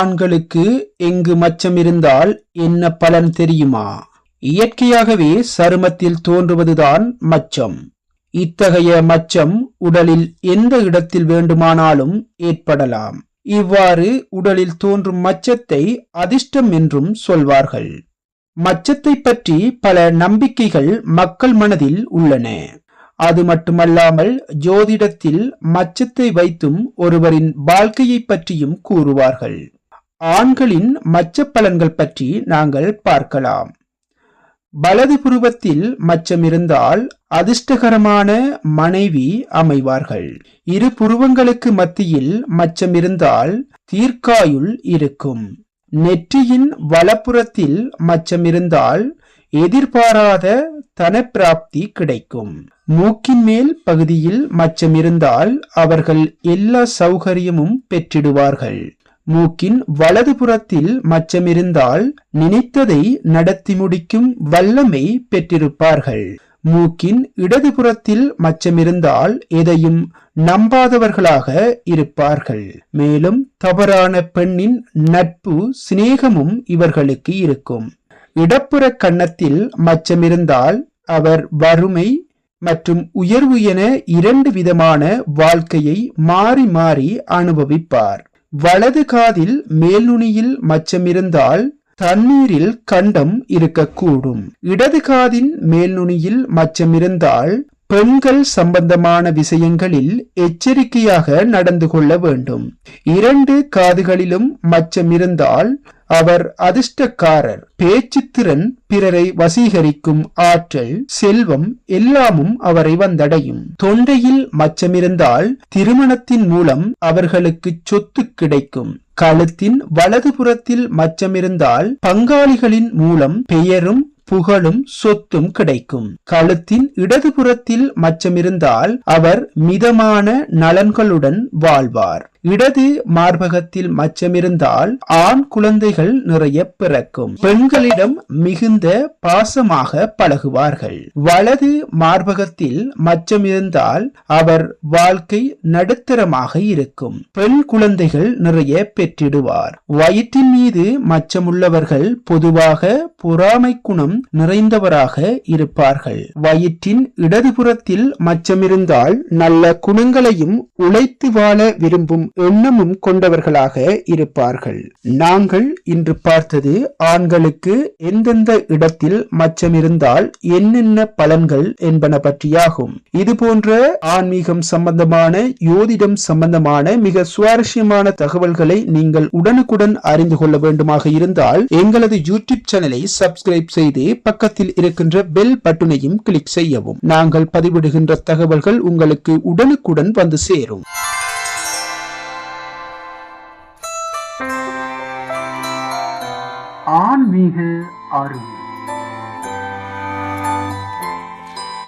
ஆண்களுக்கு எங்கு மச்சம் இருந்தால் என்ன பலன் தெரியுமா? இயற்கையாகவே சருமத்தில் தோன்றுவதுதான் மச்சம். இத்தகைய மச்சம் உடலில் எந்த இடத்தில் வேண்டுமானாலும் ஏற்படலாம். இவ்வாறு உடலில் தோன்றும் மச்சத்தை அதிர்ஷ்டம் என்றும் சொல்வார்கள். மச்சத்தை பற்றி பல நம்பிக்கைகள் மக்கள் மனதில் உள்ளன. அது மட்டுமல்லாமல் ஜோதிடத்தில் மச்சத்தை வைத்தும் ஒருவரின் வாழ்க்கையை பற்றியும் கூறுவார்கள். ஆண்களின் மச்ச பலன்கள் பற்றி நாங்கள் பார்க்கலாம். வலது புருவத்தில் மச்சம் இருந்தால் அதிர்ஷ்டகரமான மனைவி அமைவார்கள். இரு புருவங்களுக்கு மத்தியில் மச்சம் இருந்தால் தீர்க்காயுள் இருக்கும். நெற்றியின் வலப்புறத்தில் மச்சம் இருந்தால் எதிர்பாராத தனப்பிராப்தி கிடைக்கும். மூக்கின் மேல் பகுதியில் மச்சம் இருந்தால் அவர்கள் எல்லா சௌகரியமும் பெற்றிடுவார்கள். மூக்கின் வலது புறத்தில் மச்சமிருந்தால் நினைத்ததை நடத்தி முடிக்கும் வல்லமை பெற்றிருப்பார்கள். மூக்கின் இடதுபுறத்தில் மச்சமிருந்தால் எதையும் நம்பாதவர்களாக இருப்பார்கள். மேலும் தவறான பெண்ணின் நட்பு சிநேகமும் இவர்களுக்கு இருக்கும். இடப்புற கன்னத்தில் மச்சமிருந்தால் அவர் வறுமை மற்றும் உயர்வு என இரண்டு விதமான வாழ்க்கையை மாறி மாறி அனுபவிப்பார். வலது காதில் மேல்நுனியில் மச்சமிருந்தால் தண்ணீரில் கண்டம் இருக்கக்கூடும். இடது காதின் மேல்நுனியில் மச்சமிருந்தால் பெண்கள் சம்பந்தமான விஷயங்களில் எச்சரிக்கையாக நடந்து கொள்ள வேண்டும். இரண்டு காதுகளிலும் மச்சம் இருந்தால் அவர் அதிர்ஷ்டக்காரர். பேச்சுத்திறன் பிறரை வசீகரிக்கும் ஆற்றல் செல்வம் எல்லாமும் அவரை வந்தடையும். தொண்டையில் மச்சமிருந்தால் திருமணத்தின் மூலம் அவர்களுக்கு சொத்து கிடைக்கும். கழுத்தின் வலதுபுறத்தில் மச்சமிருந்தால் பங்காளிகளின் மூலம் பெயரும் புகழும் சொத்தும் கிடைக்கும். கழுத்தின் இடதுபுறத்தில் மச்சமிருந்தால் அவர் மிதமான நலன்களுடன் வாழ்வார். இடது மார்பகத்தில் மச்சமிருந்தால் ஆண் குழந்தைகள் நிறைய பிறக்கும். பெண்களிடம் மிகுந்த பாசமாக பழகுவார்கள். வலது மார்பகத்தில் மச்சம் இருந்தால் அவர் வாழ்க்கை நடுத்தரமாக இருக்கும். பெண் குழந்தைகள் நிறைய பெற்றிடுவார். வயிற்றின் மீது மச்சமுள்ளவர்கள் பொதுவாக பொறாமை குணம் நிறைந்தவராக இருப்பார்கள். வயிற்றின் இடதுபுறத்தில் மச்சமிருந்தால் நல்ல குணங்களையும் உழைத்து வாழ விரும்பும் எண்ணமும் கொண்டவர்களாக இருப்பார்கள். நாங்கள் இன்று பார்த்தது ஆண்களுக்கு எந்தெந்த இடத்தில் மச்சம் இருந்தால் என்னென்ன பலன்கள் என்பன பற்றியாகும். இது போன்ற ஆன்மீகம் சம்பந்தமான யோதிடம் சம்பந்தமான மிக சுவாரஸ்யமான தகவல்களை நீங்கள் உடனுக்குடன் அறிந்து கொள்ள வேண்டுமாக இருந்தால் எங்களது யூடியூப் சேனலை சப்ஸ்கிரைப் செய்து பக்கத்தில் இருக்கின்ற பெல் பட்டனையும் கிளிக் செய்யவும். நாங்கள் பதிவிடுகின்ற தகவல்கள் உங்களுக்கு உடனுக்குடன் வந்து சேரும். ஆன்மீக அறிவு